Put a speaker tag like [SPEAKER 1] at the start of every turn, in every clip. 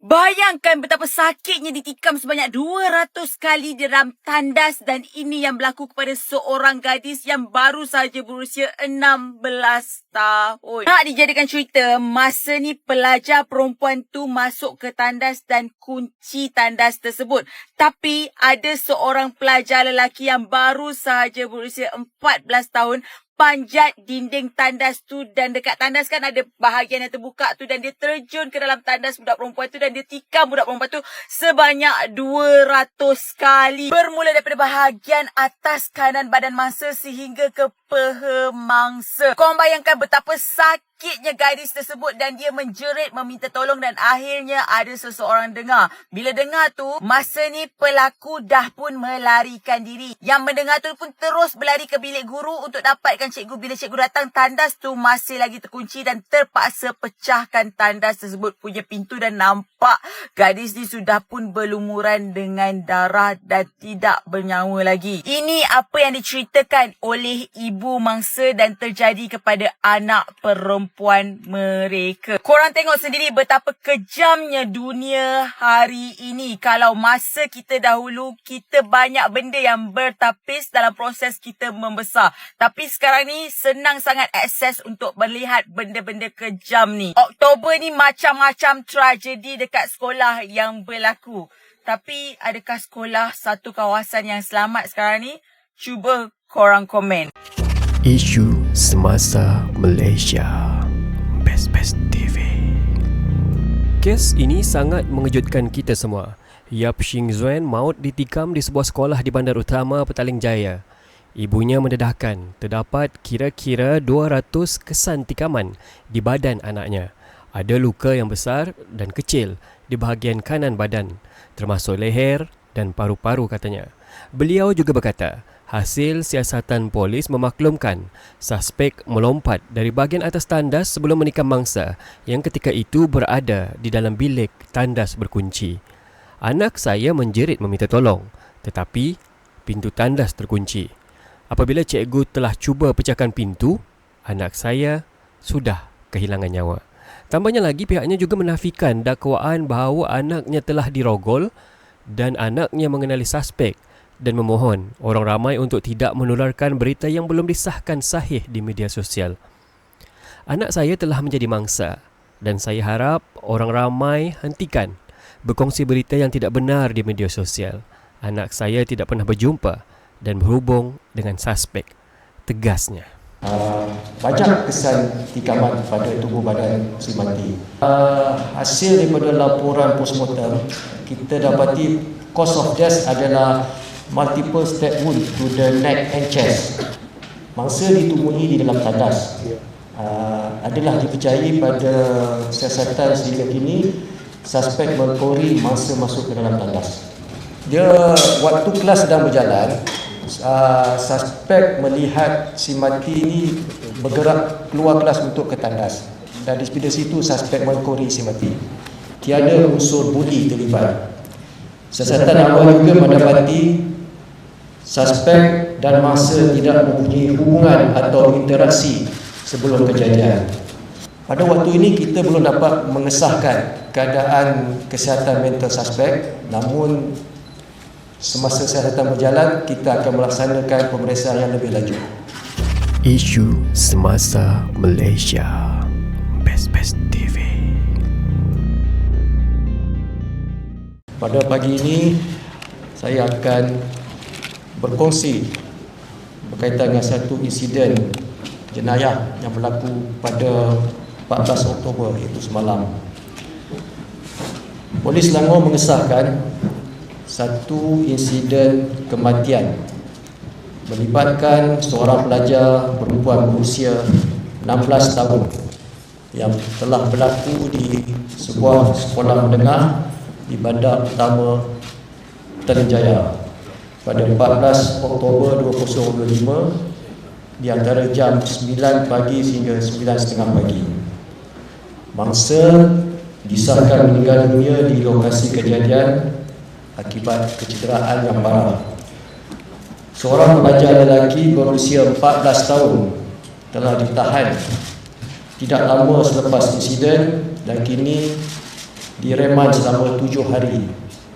[SPEAKER 1] Bayangkan betapa sakitnya ditikam sebanyak 200 kali di dalam tandas dan ini yang berlaku kepada seorang gadis yang baru saja berusia 16 tahun. Nak dijadikan cerita, masa ni pelajar perempuan tu masuk ke tandas dan kunci tandas tersebut. Tapi ada seorang pelajar lelaki yang baru saja berusia 14 tahun panjat dinding tandas tu dan dekat tandas kan ada bahagian yang terbuka tu dan dia terjun ke dalam tandas budak perempuan tu dan dia tikam budak perempuan tu sebanyak 200 kali. Bermula daripada bahagian atas kanan badan mangsa sehingga ke peha mangsa. Kau bayangkan betapa sakit sakitnya gadis tersebut dan dia menjerit meminta tolong dan akhirnya ada seseorang dengar. Bila dengar tu, masa ni pelaku dah pun melarikan diri. Yang mendengar tu pun terus berlari ke bilik guru untuk dapatkan cikgu. Bila cikgu datang, tandas tu masih lagi terkunci dan terpaksa pecahkan tandas tersebut punya pintu dan nampak gadis ni sudah pun berlumuran dengan darah dan tidak bernyawa lagi. Ini apa yang diceritakan oleh ibu mangsa dan terjadi kepada anak perempuan perempuan mereka. Korang tengok sendiri betapa kejamnya dunia hari ini. Kalau masa kita dahulu, kita banyak benda yang bertapis dalam proses kita membesar. Tapi sekarang ni senang sangat akses untuk melihat benda-benda kejam ni. Oktober ni macam-macam tragedi dekat sekolah yang berlaku. Tapi adakah sekolah satu kawasan yang selamat sekarang ni? Cuba korang komen.
[SPEAKER 2] Isu semasa Malaysia. Kes ini sangat mengejutkan kita semua. Yap Shing Zuen maut ditikam di sebuah sekolah di Bandar Utama Petaling Jaya. Ibunya mendedahkan terdapat kira-kira 200 kesan tikaman di badan anaknya. Ada luka yang besar dan kecil di bahagian kanan badan, termasuk leher dan paru-paru katanya. Beliau juga berkata, Hasil siasatan polis memaklumkan suspek melompat dari bahagian atas tandas sebelum menikam mangsa yang ketika itu berada di dalam bilik tandas berkunci. Anak saya menjerit meminta tolong tetapi pintu tandas terkunci. Apabila cikgu telah cuba pecahkan pintu, anak saya sudah kehilangan nyawa. Tambahnya lagi pihaknya juga menafikan dakwaan bahawa anaknya telah dirogol dan anaknya mengenali suspek dan memohon orang ramai untuk tidak menularkan berita yang belum disahkan sahih di media sosial. Anak saya telah menjadi mangsa dan saya harap orang ramai hentikan berkongsi berita yang tidak benar di media sosial. Anak saya tidak pernah berjumpa dan berhubung dengan suspek. Tegasnya.
[SPEAKER 3] Uh, banyak kesan tikaman pada tubuh badan si mati. Uh, hasil daripada laporan postmortem, kita dapati cause of death adalah multiple stab wound to the neck and chest. Mangsa ditumbuhi di dalam tandas. Uh, adalah dipercayai pada siasatan sehingga kini suspek merkori mangsa masuk ke dalam tandas. Dia waktu kelas sedang berjalan, uh, suspek melihat si mati ini bergerak keluar kelas untuk ke tandas. Dan di situ suspek merkori si mati. Tiada unsur budi terlibat. Siasatan awal juga mendapati suspek dan masa tidak mempunyai hubungan atau interaksi sebelum kejadian. Pada waktu ini kita belum dapat mengesahkan keadaan kesihatan mental suspek namun semasa kesihatan berjalan kita akan melaksanakan pemeriksaan yang lebih lanjut.
[SPEAKER 2] Isu semasa Malaysia Best Best TV
[SPEAKER 3] Pada pagi ini saya akan berkongsi berkaitan dengan satu insiden jenayah yang berlaku pada 14 Oktober iaitu semalam. Polis Selangor mengesahkan satu insiden kematian melibatkan seorang pelajar perempuan berusia 16 tahun yang telah berlaku di sebuah sekolah menengah di Bandar Utama Terenjaya pada 14 Oktober 2025 di antara jam 9 pagi sehingga 9.30 pagi. Mangsa disahkan meninggal dunia di lokasi kejadian akibat kecederaan yang parah. Seorang pelajar lelaki berusia 14 tahun telah ditahan tidak lama selepas insiden dan kini direman selama tujuh hari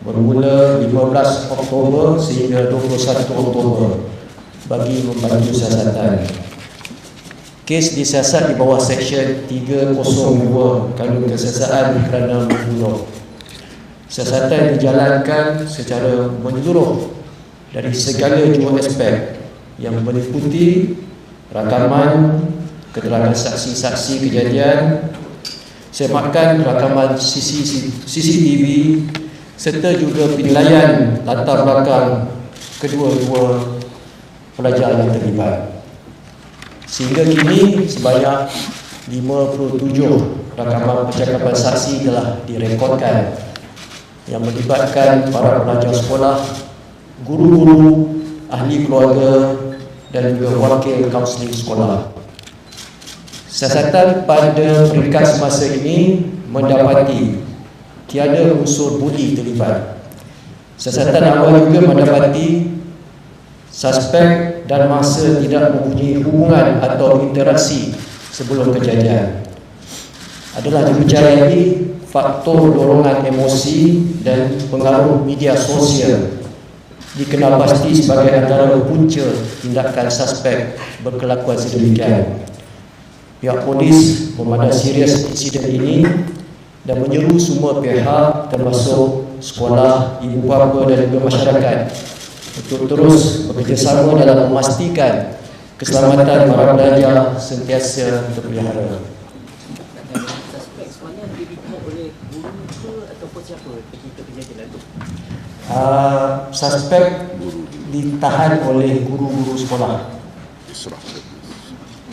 [SPEAKER 3] bermula 15 Oktober sehingga 21 Oktober bagi membantu siasatan. Kes disiasat di bawah Seksyen 302 Kanun Kesiasaan kerana membunuh. Siasatan dijalankan secara menyeluruh dari segala jua aspek yang meliputi rakaman, keterangan saksi-saksi kejadian, semakan rakaman CCTV serta juga penilaian latar belakang kedua-dua pelajar yang terlibat. Sehingga kini sebanyak 57 rakaman percakapan saksi telah direkodkan yang melibatkan para pelajar sekolah, guru-guru, ahli keluarga dan juga wakil kaunseling sekolah. Siasatan pada peringkat semasa ini mendapati tiada unsur buli terlibat. Siasatan awal juga mendapati suspek dan masa tidak mempunyai hubungan atau interaksi sebelum kejadian. Adalah dipercayai faktor dorongan emosi dan pengaruh media sosial dikenal pasti sebagai antara punca tindakan suspek berkelakuan sedemikian. Pihak polis memandang serius insiden ini dan menyeru semua pihak termasuk sekolah, ibu bapa dan juga masyarakat untuk terus bekerjasama dalam memastikan keselamatan para pelajar sentiasa terpelihara. Uh, suspek ditahan oleh guru-guru sekolah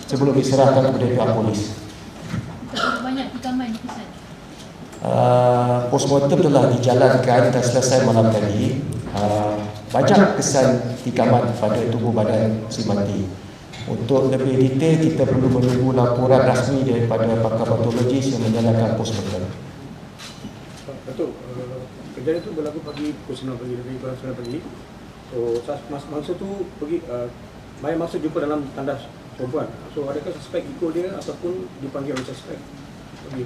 [SPEAKER 3] sebelum diserahkan kepada pihak polis.
[SPEAKER 4] Banyak tikaman kesan.
[SPEAKER 3] Uh, postmortem telah dijalankan dan selesai malam tadi. Uh, banyak kesan tikaman pada tubuh badan si mati. Untuk lebih detail kita perlu menunggu laporan rasmi daripada pakar patologis yang menjalankan postmortem.
[SPEAKER 5] Uh, kejadian itu berlaku pagi pukul 9 pagi, lebih kurang 9 pagi. So, mas- mangsa tu pergi, uh, Maya mangsa jumpa dalam tandas perempuan. So, adakah suspek ikut dia ataupun dipanggil oleh suspek? Pergi.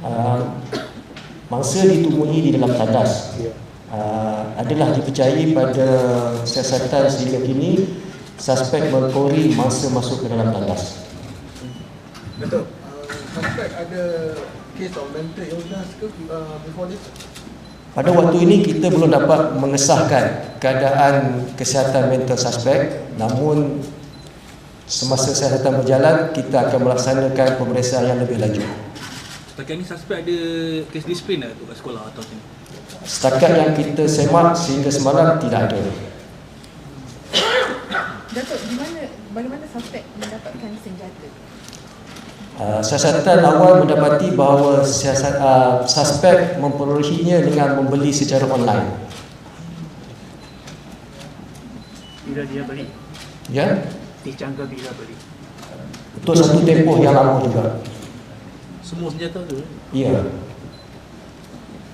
[SPEAKER 3] Uh, mangsa ditemui di dalam tandas uh, adalah dipercayai pada siasatan sehingga kini suspek mengkori mangsa masuk ke dalam tandas.
[SPEAKER 6] Betul. Uh, suspect ada case of mental illness ke uh, before this?
[SPEAKER 3] Pada waktu ini kita belum dapat mengesahkan keadaan kesihatan mental suspek namun semasa siasatan berjalan kita akan melaksanakan pemeriksaan yang lebih lanjut.
[SPEAKER 7] Setakat ni suspek ada kes disiplin tak tu kat sekolah atau macam ni?
[SPEAKER 3] Setakat yang kita semak sehingga semalam tidak ada.
[SPEAKER 4] Datuk, di mana bagaimana suspek mendapatkan senjata?
[SPEAKER 3] Uh, siasatan awal mendapati bahawa siasat, uh, suspek memperolehinya dengan membeli secara online.
[SPEAKER 5] Bila dia beli?
[SPEAKER 3] Ya,
[SPEAKER 5] Dijangka bila beli?
[SPEAKER 3] untuk satu tempoh yang lama juga.
[SPEAKER 7] Semua senjata tu eh?
[SPEAKER 3] Ya.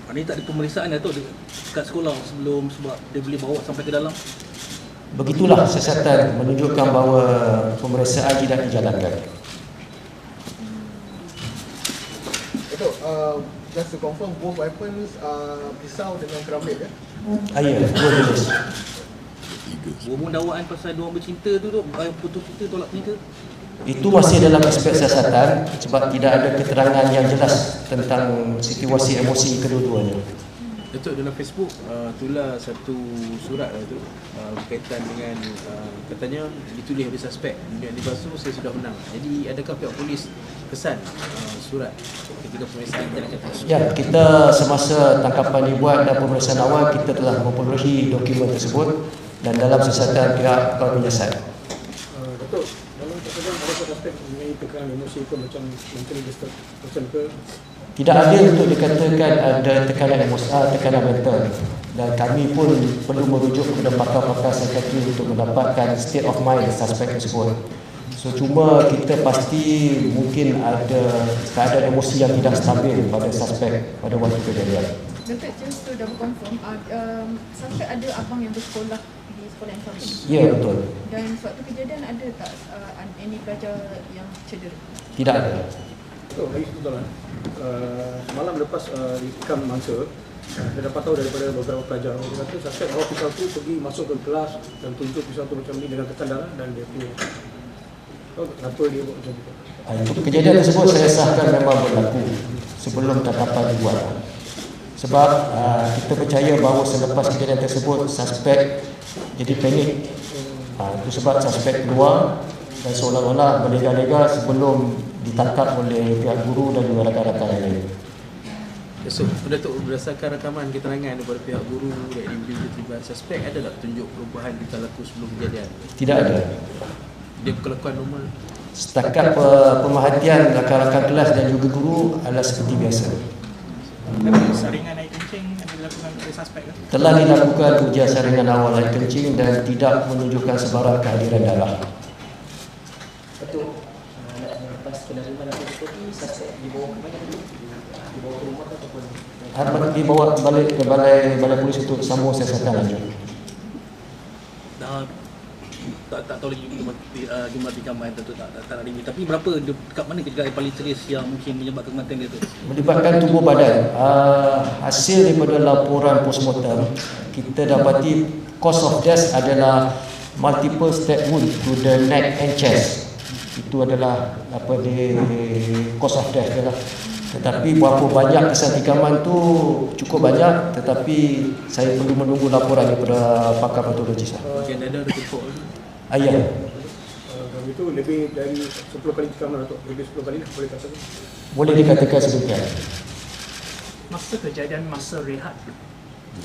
[SPEAKER 7] Maknanya tak ada pemeriksaan tu kat sekolah sebelum sebab dia boleh bawa sampai ke dalam
[SPEAKER 3] Begitulah siasatan menunjukkan bahawa pemeriksaan tidak dijalankan.
[SPEAKER 6] Betul. Uh, just to confirm, both weapons are pisau dengan keramik ya?
[SPEAKER 3] Ah, ya, dua jenis.
[SPEAKER 7] Berhubung dakwaan pasal dua orang bercinta tu tu uh, putus cinta tolak nikah
[SPEAKER 3] Itu masih dalam aspek siasatan sebab tidak ada keterangan yang jelas tentang situasi emosi kedua-duanya.
[SPEAKER 8] Datuk dalam Facebook uh, tular satu surat lah tu uh, berkaitan dengan uh, katanya ditulis oleh suspek kemudian dibasuh saya sudah menang. Jadi adakah pihak polis kesan uh, surat ketika pemeriksaan tersebut?
[SPEAKER 3] Ya, kita semasa tangkapan dibuat dan pemeriksaan awal kita telah memperolehi dokumen tersebut dan dalam siasatan pihak kepala penyiasat.
[SPEAKER 5] Uh, Datuk, dalam terkadang adakah suspek tekanan emosi ke macam mentally disturbed person ke?
[SPEAKER 3] Tidak ada untuk dikatakan ada tekanan emosi, tekanan mental dan kami pun perlu merujuk kepada pakar-pakar psikiatri untuk mendapatkan state of mind suspek tersebut. So cuma kita pasti mungkin ada keadaan emosi yang tidak stabil pada suspek pada waktu kejadian.
[SPEAKER 4] Datuk, just to double confirm, uh, um, suspek ada abang yang bersekolah di sekolah yang sama?
[SPEAKER 3] Ya betul.
[SPEAKER 4] Dan suatu kejadian ada tak uh, any pelajar yang cedera?
[SPEAKER 3] Tidak ada.
[SPEAKER 5] Datuk, lagi satu soalan. uh, semalam lepas uh, ditikam mangsa, saya dapat tahu daripada beberapa pelajar, dia kata suspek bawa pisau tu pergi masuk ke kelas dan tunjuk pisau tu macam ni dengan tekan darah dan dia punya. Tak kenapa dia buat macam tu?
[SPEAKER 3] Kejadian tersebut saya sahkan memang berlaku sebelum tangkapan dibuat. Sebab uh, kita percaya bahawa selepas kejadian tersebut suspek jadi panik. Uh, itu sebab suspek keluar dan seolah-olah berlega-lega sebelum ditangkap oleh pihak guru dan juga rakan-rakan lain.
[SPEAKER 8] So, Datuk berdasarkan rakaman keterangan daripada pihak guru dan individu terlibat suspek ada tak tunjuk perubahan di laku sebelum kejadian?
[SPEAKER 3] Tidak ada.
[SPEAKER 8] Dia kelakuan normal.
[SPEAKER 3] Setakat pe- pemerhatian rakan-rakan kelas dan juga guru adalah seperti biasa.
[SPEAKER 9] Saringan air kencing yang dilakukan oleh suspek ke?
[SPEAKER 3] Telah dilakukan ujian saringan awal air kencing dan tidak menunjukkan sebarang kehadiran darah.
[SPEAKER 10] Betul. Nak lepas penerimaan atau seperti suspek dibawa ke mana? Dibawa ke rumah ataupun
[SPEAKER 3] Harap dibawa balik ke balai balai polis untuk sambung siasatan lanjut.
[SPEAKER 7] Tak tak tahu lagi jumlah uh, jumlah tikaman tentu tak tak, tak nak rinci. Tapi berapa dekat mana kejadian yang paling serius yang mungkin menyebabkan kematian dia tu?
[SPEAKER 3] Melibatkan tubuh badan. Uh, hasil daripada laporan postmortem kita dapati cause of death adalah multiple stab wound to the neck and chest. Itu adalah apa dia cause of death dia lah. Tetapi berapa banyak kesan tikaman tu cukup banyak tetapi saya perlu menunggu laporan daripada pakar patologis lah.
[SPEAKER 7] Mungkin ada ada
[SPEAKER 3] Ayah.
[SPEAKER 5] Uh, itu lebih dari 10 kali tikaman atau lebih 10 kali lah boleh kata.
[SPEAKER 3] Boleh dikatakan sedemikian.
[SPEAKER 9] Masa kejadian masa rehat.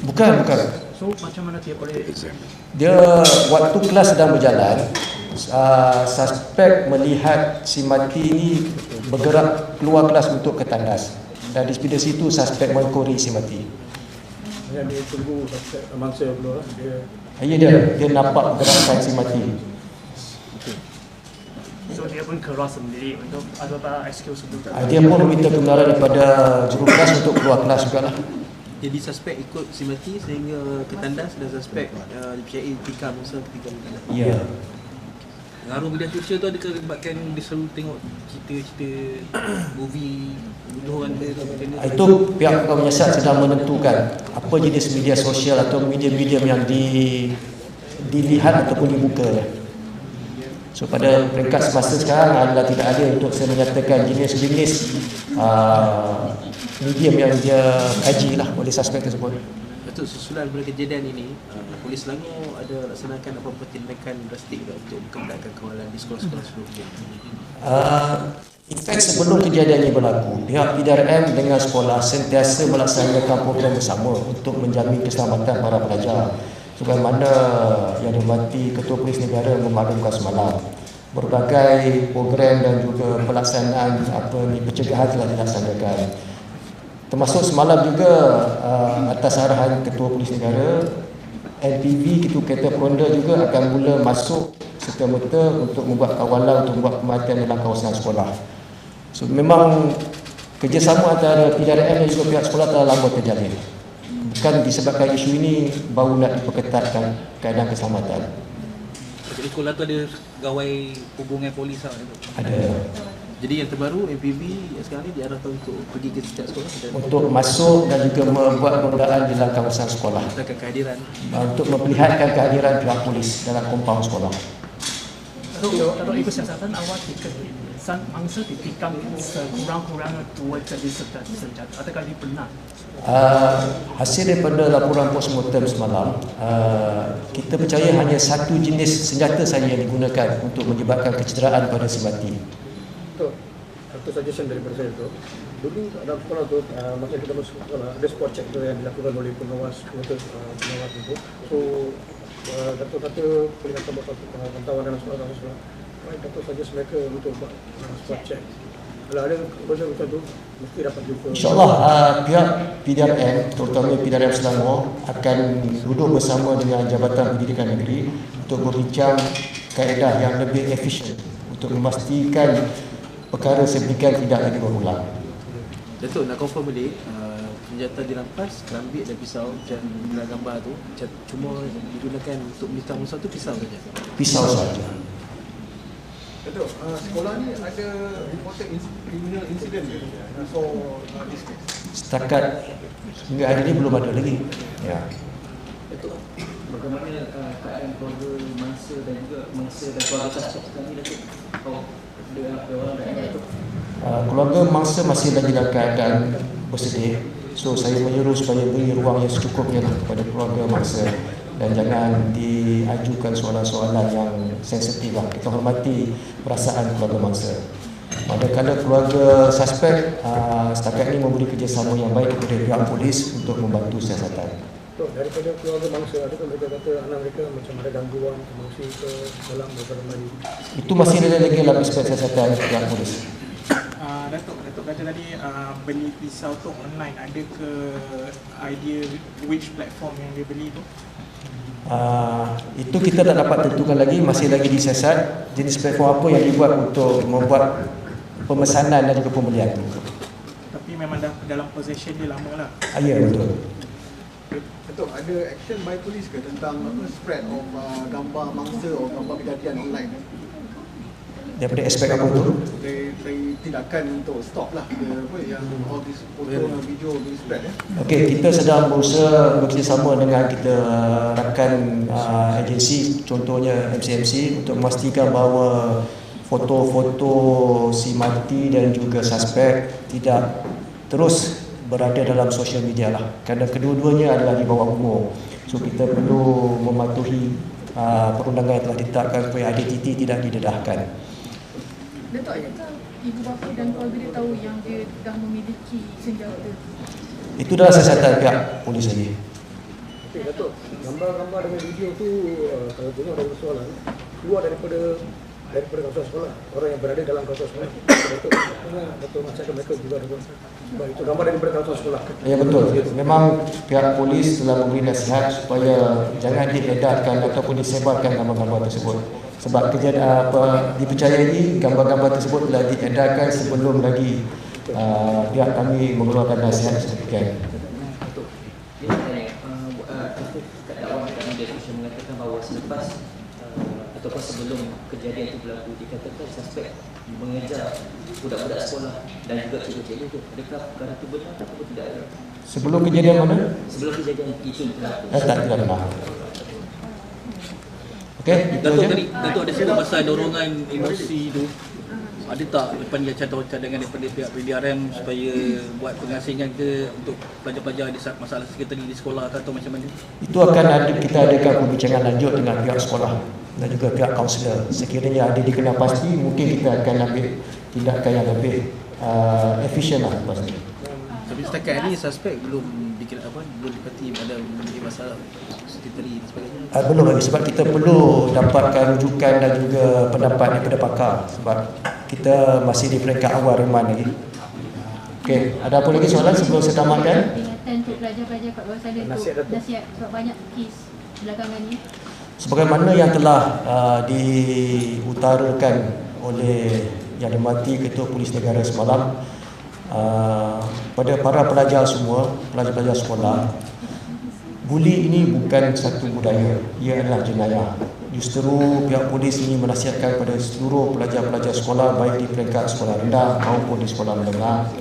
[SPEAKER 3] Bukan, bukan.
[SPEAKER 9] So macam mana dia boleh
[SPEAKER 3] Dia waktu kelas sedang berjalan, uh, suspek melihat si mati ini bergerak keluar kelas untuk ke tandas. Dan di sebelah situ suspek mengkori si mati.
[SPEAKER 5] Hanya dia tunggu suspek mangsa keluar dia
[SPEAKER 3] Ya dia, dia nampak gerakan si mati.
[SPEAKER 9] So dia pun keluar sendiri untuk ada tak excuse untuk
[SPEAKER 3] Uh, dia pun meminta kebenaran daripada juru kelas untuk keluar kelas juga lah.
[SPEAKER 8] Jadi suspek ikut si mati sehingga ke tandas dan suspek uh, dipercayai tikam masa tikam di tandas.
[SPEAKER 7] Pengaruh media sosial tu adakah menyebabkan dia selalu tengok cerita-cerita movie atau macam mana?
[SPEAKER 3] Itu pihak pengawas menyiasat sedang menentukan apa jenis media sosial atau media-media yang di, dilihat ataupun dibuka. So pada peringkat semasa sekarang adalah tidak ada untuk saya menyatakan jenis-jenis uh, medium yang dia kaji lah oleh suspek tersebut.
[SPEAKER 8] Datuk susulan pada kejadian ini, uh, polis Selangor ada laksanakan apa-apa tindakan drastik untuk mengendalikan kawalan di sekolah-sekolah sebelumnya.
[SPEAKER 3] Uh, in fact sebelum kejadian ini berlaku, pihak PDRM dengan sekolah sentiasa melaksanakan program bersama untuk menjamin keselamatan para pelajar. Sebagaimana yang dimati Ketua Polis Negara memaklumkan semalam. Berbagai program dan juga pelaksanaan apa ni pencegahan telah dilaksanakan. Termasuk semalam juga uh, atas arahan Ketua Polis Negara NPV Ketua Kereta Peronda juga akan mula masuk serta-merta untuk membuat kawalan untuk membuat kematian dalam kawasan sekolah. So memang kerjasama antara PDRM dan juga pihak sekolah telah lama terjalin. Bukan disebabkan isu ini baru nak diperketatkan keadaan keselamatan.
[SPEAKER 7] Jadi sekolah tu ada gawai hubungan polis lah.
[SPEAKER 3] Ada
[SPEAKER 8] Jadi yang terbaru MPV yang sekarang ni diarahkan untuk pergi ke setiap sekolah dan
[SPEAKER 3] untuk masuk dan juga membuat penundaan di dalam kawasan sekolah
[SPEAKER 8] mengatakan kehadiran
[SPEAKER 3] untuk memperlihatkan kehadiran pihak polis dalam kompaun sekolah.
[SPEAKER 9] Datuk, Datuk ikut siasatan awal dikesan mangsa ditikam sekurang-kurangnya dua jenis senjata. Adakah dia benar?
[SPEAKER 3] Uh, hasil daripada laporan postmortem semalam, uh, kita percaya hanya satu jenis senjata saja yang digunakan untuk menyebabkan kecederaan pada si mati.
[SPEAKER 5] Suggestion daripada saya tu. Dulu dalam sekolah tu, uh, masa kita masuk sekolah, ada spot check tu yang dilakukan oleh pengawas pengawas, uh, pengawas itu. So, Datuk kata boleh buat satu pantauan dalam sekolah dalam sekolah. Baik, Datuk suggest mereka untuk buat uh, spot check. Ada.
[SPEAKER 3] InsyaAllah uh, pihak PDRM, terutama PDRM Selangor akan duduk bersama dengan Jabatan Pendidikan Negeri untuk berbincang kaedah yang lebih efisien untuk memastikan perkara sedemikian tidak lagi berulang.
[SPEAKER 8] Datuk nak confirm balik uh, senjata dirampas kerambit dan pisau macam dalam gambar tu macam cuma digunakan untuk menikam musuh tu pisau saja
[SPEAKER 3] Pisau saja.
[SPEAKER 6] Datuk, uh, sekolah ni ada reported criminal incident ke uh, for uh, this case?
[SPEAKER 3] Setakat hingga hari ini belum ada lagi. Ya.
[SPEAKER 10] Datuk, bagaimana uh, keadaan keluarga mangsa dan juga mangsa dan keluarga suspek sekarang ni Datuk? Oh, orang dah Datuk.
[SPEAKER 3] Uh, keluarga mangsa masih lagi dalam keadaan bersedih. So saya menyuruh supaya beri ruang yang secukupnya lah kepada keluarga mangsa dan jangan diajukan soalan-soalan yang sensitif lah. Kita hormati perasaan keluarga mangsa. Manakala keluarga suspek uh, setakat ini memberi kerjasama yang baik kepada pihak polis untuk membantu siasatan.
[SPEAKER 5] So, daripada keluarga bangsa, adakah mereka kata anak mereka macam ada gangguan, emosi ke dalam beberapa hari?
[SPEAKER 3] Itu masih ada lagi dalam aspek siasatan pihak polis.
[SPEAKER 11] Uh, Datuk, Datuk kata tadi uh, beli pisau tu online. Ada ke idea which platform yang dia beli tu?
[SPEAKER 3] Uh, itu kita tak dapat tentukan lagi masih lagi disiasat jenis platform apa yang dibuat untuk membuat pemesanan dan juga pembelian
[SPEAKER 11] Tapi memang dah dalam possession dia lama lah.
[SPEAKER 3] Ah, ya betul
[SPEAKER 6] Datuk, ada action by police ke tentang apa spread of uh, gambar mangsa atau gambar kejadian online?
[SPEAKER 3] daripada aspek apa tu
[SPEAKER 6] Dari, dari tindakan untuk stop lah the, apa yang all this foto dan video being spread ya.
[SPEAKER 3] Okey, kita sedang berusaha bekerjasama dengan kita rakan uh, agensi contohnya MCMC untuk memastikan bahawa foto-foto si mati dan juga suspek tidak terus berada dalam sosial media lah. Kerana kedua-duanya adalah di bawah umur. So kita perlu mematuhi uh, perundangan yang telah ditetapkan supaya identiti tidak didedahkan.
[SPEAKER 4] Datuk, adakah ibu bapa dan keluarga dia tahu yang dia dah memiliki senjata?
[SPEAKER 3] itu adalah siasatan pihak polis
[SPEAKER 5] Okey, Datuk, gambar-gambar dengan video tu uh, kalau tengok dari persoalan keluar daripada daripada kawasan sekolah orang yang berada dalam kawasan sekolah mana Datuk masyarakat mereka juga sebab itu gambar daripada kawasan sekolah
[SPEAKER 3] Ya betul. Memang pihak polis telah memberi nasihat supaya jangan diedarkan ataupun disebarkan gambar-gambar tersebut. Sebab kejadian apa dipercayai gambar-gambar tersebut telah diedarkan sebelum lagi uh, pihak kami mengeluarkan nasihat sedemikian.
[SPEAKER 10] Datuk, dia nak tanya, uh, uh, Afif kat dakwah kat media sosial mengatakan bahawa selepas uh, ataupun sebelum kejadian itu berlaku dikatakan suspek mengejar budak-budak sekolah dan juga cikgu-cikgu tu. Adakah perkara itu benar ataupun tidak?
[SPEAKER 3] Sebelum kejadian mana?
[SPEAKER 10] Sebelum kejadian itu berlaku.
[SPEAKER 3] Eh, tak tidak benar. Okey, itu
[SPEAKER 7] Datuk tadi, Datuk ada sebut pasal dorongan emosi tu. Ada tak lepas ni catat cadangan daripada pihak PDRM supaya buat pengasingan ke untuk pelajar-pelajar di saat masalah sekretari di sekolah atau macam mana?
[SPEAKER 3] Itu akan ada kita adakan perbincangan lanjut dengan pihak sekolah dan juga pihak kaunselor. Sekiranya ada dikenal pasti, mungkin kita akan ambil tindakan yang lebih uh, efisien lah lepas ni.
[SPEAKER 8] Tapi setakat ni suspek belum bikin apa belum dipati ada menjadi masalah sekretari dan sebagainya.
[SPEAKER 3] Uh, belum lagi sebab kita perlu dapatkan rujukan dan juga pendapat daripada pakar sebab kita masih di peringkat awal remand lagi. Okey, ada apa lagi soalan sebelum saya tamatkan?
[SPEAKER 12] Peringatan untuk pelajar-pelajar kat luar sana
[SPEAKER 5] Nasihat,
[SPEAKER 12] nasihat sebab banyak kes belakangan ni.
[SPEAKER 3] Sebagaimana yang telah uh, diutarakan oleh Yang Dimati Ketua Polis Negara semalam uh, pada para pelajar semua, pelajar-pelajar sekolah, buli ini bukan satu budaya, ia adalah jenayah. Justru pihak polis ini menasihatkan kepada seluruh pelajar-pelajar sekolah baik di peringkat sekolah rendah maupun di sekolah menengah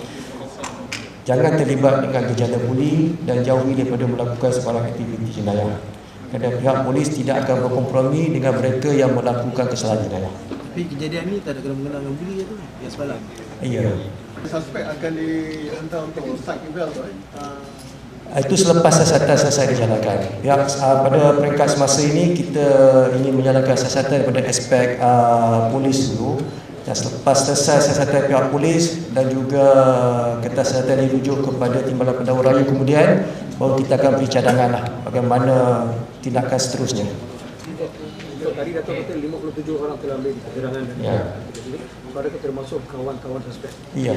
[SPEAKER 3] Jangan terlibat dengan gejala buli dan jauhi daripada melakukan sebarang aktiviti jenayah. Kerana pihak polis tidak akan berkompromi dengan mereka yang melakukan kesalahan jenayah.
[SPEAKER 8] Tapi kejadian ni tak ada kena mengenal dengan buli tu yang semalam.
[SPEAKER 3] Ya.
[SPEAKER 6] Suspek akan dihantar untuk psych eval tu eh. Uh,
[SPEAKER 3] Itu selepas siasatan selesai dijalankan. Pihak uh, pada peringkat semasa ini kita ingin menjalankan siasatan daripada aspek uh, polis dulu. Dan selepas selesai siasatan pihak polis dan juga kita siasatan dirujuk kepada Timbalan Pendahulu Raya kemudian baru kita akan beri cadangan lah bagaimana tindakan seterusnya.
[SPEAKER 5] Tadi Datuk kata 57 orang telah ambil keterangan
[SPEAKER 3] Ya.
[SPEAKER 5] Adakah termasuk kawan-kawan suspek?
[SPEAKER 3] Ya.